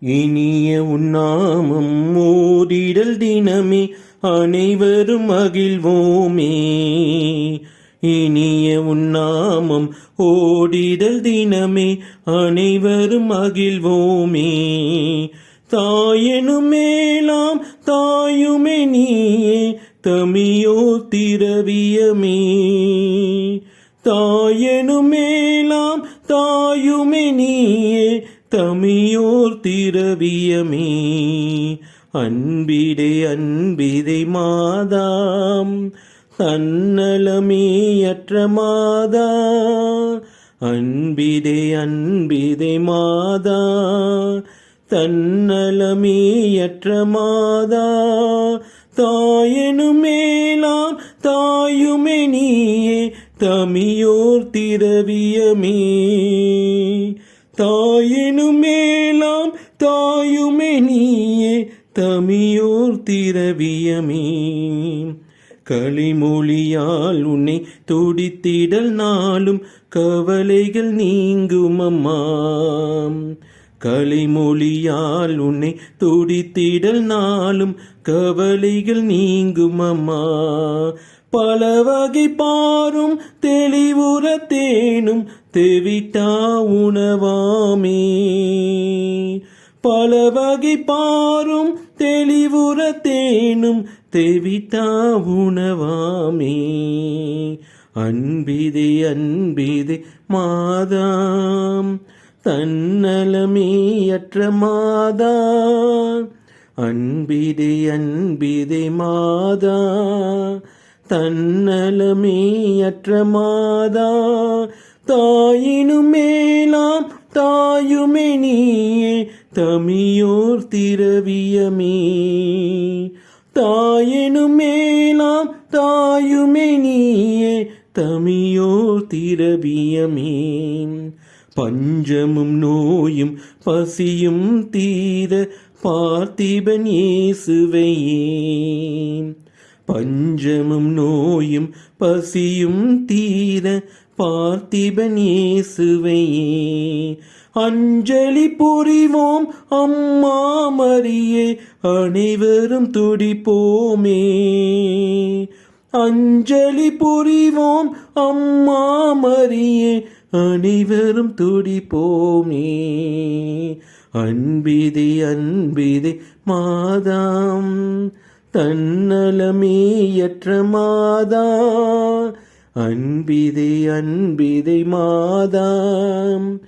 இனிய உன்னாமம் ஓதிடல் தினமே அனைவரும் மகிழ்வோமே. இனிய உன்னாமம் ஓடிடல் தினமே அனைவரும் மகிழ்வோமே. தாயெனும் மேலாம் தாயுமே நீயே தமியோ திரவியமே. தாயெனும் மேலாம் தாயுமே நீயே தமியோர் திரவியமே. அன்பிடை அன்பிதை மாதாம் தன்னலமேயற்ற மாதா. அன்பிதை அன்பிதை மாதா தன்னலமேயற்ற மாதா. தாயெனும் மேலாம் தாயுமே நீயே தமியோர் திரவியமே. தாயினும் மேலாம் தாயுமே நீயே தமியோர் திரவியமே. களிமொழியால் உன்னை துடித்திடல் நாளும் கவலைகள் நீங்கும் அம்மா. களிமொழியால் உன்னை துடித்திடல் நாளும் கவலைகள் நீங்கும் அம்மா. பல வகை பாரும் தெளிவுற தேனும் தேவிட்டா உணவாமே. பல வகை பாரும் தெளிவுற தேனும் தேவிட்டா உணவாமே. அன்பிதே அன்பிதே மாதாம் தன்னலமேயற்ற மாதா அன்பிதே அன்பிதே மாதா தன்னலமேயற்ற மாதா தாயினும் மேலாம் தாயுமே நீயே தமியோர் திரவியமே. தாயெனும் மேலாம் தாயுமே நீயே தமியோர் திரவியமே. பஞ்சமும் நோயும் பசியும் தீர பார்த்திபன் இயேசுவையே. பஞ்சமும் நோயும் பசியும் தீர பார்த்திபன் இயேசுவையே அஞ்சலி புரிவோம் அம்மா மரியே அனைவரும் துடிப்போமே. அஞ்சலி புரிவோம் அம்மா மரியே அனைவரும் துடிப்போமே. அன்பிதே அன்பிதே மாதாம் தன்னலமேயற்ற மாதா. அன்பிதை அன்பிதை மாதாம்.